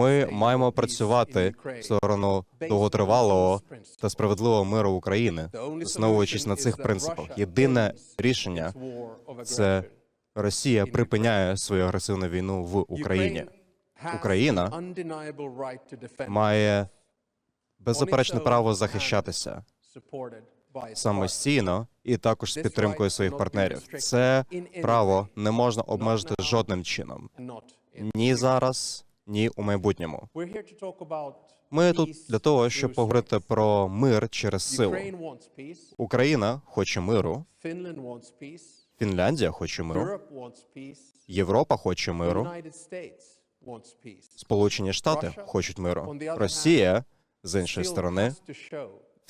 Ми маємо працювати в сторону довготривалого та справедливого миру України, основуючись на цих принципах. Єдине рішення це Росія припиняє свою агресивну війну в Україні. Україна має беззаперечне право захищатися самостійно і також з підтримкою своїх партнерів. Це право не можна обмежити жодним чином ні зараз, ні у майбутньому. Ми тут для того, щоб поговорити про мир через силу. Україна хоче миру, Фінляндія хоче миру, Європа хоче миру, Сполучені Штати хочуть миру. Росія з іншої сторони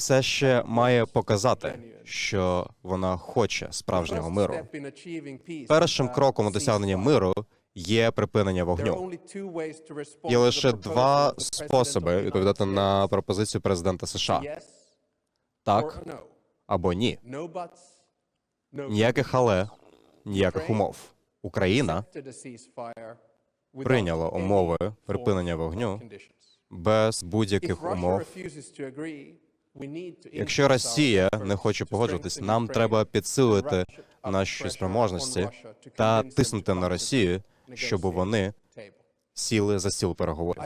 все ще має показати, що вона хоче справжнього миру. Першим кроком у досягненні миру є припинення вогню. Є лише два способи відповідати на пропозицію президента США: так або ні. Ніяких але, ніяких умов. Україна прийняла умови припинення вогню без будь-яких умов. Якщо Росія не хоче погоджуватись, нам треба підсилити наші спроможності та тиснути на Росію, щоб вони сіли за стіл переговорів.